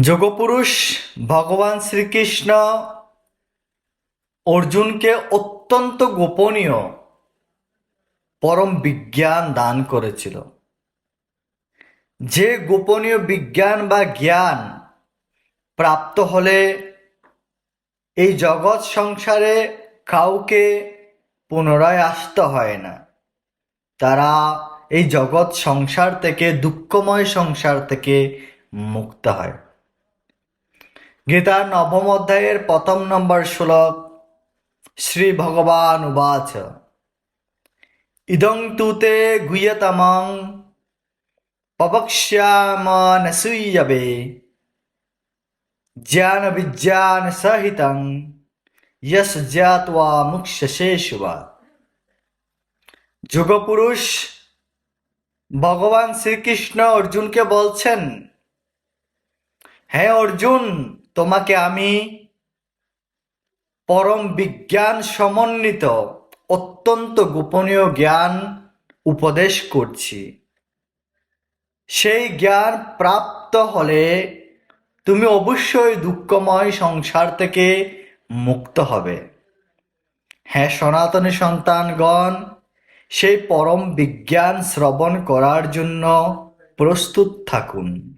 যোগপুরুষ ভগবান শ্রীকৃষ্ণ অর্জুনকে অত্যন্ত গোপনীয় পরম বিজ্ঞান দান করেছিল। যে গোপনীয় বিজ্ঞান বা জ্ঞান প্রাপ্ত হলে এই জগৎ সংসারে কাউকে পুনরায় আসতে হয় না। তারা এই জগৎ সংসার থেকে, দুঃখময় সংসার থেকে মুক্ত হয়। গীতার নবম অধ্যায়ের প্রথম নম্বর শ্লোক, শ্রী ভগবান উবাচ। ইদং তুতে গুহ্যতমং পবক্ষ্যাম নসূয়বে জ্ঞান বিজ্ঞান সহিতং यस জ্ঞাত্বা মুক্ষসে শুভা। যুগপুরুষ ভগবান শ্রীকৃষ্ণ অর্জুনকে বলছেন হ্যাঁ অর্জুন তোমাকে আমি পরম বিজ্ঞান সমন্বিত অত্যন্ত গোপনীয় জ্ঞান উপদেশ করছি। সেই জ্ঞান প্রাপ্ত হলে তুমি অবশ্যই দুঃখময় সংসার থেকে মুক্ত হবে। হ্যাঁ সনাতনী সন্তানগণ, সেই পরম বিজ্ঞান শ্রবণ করার জন্য প্রস্তুত থাকুন।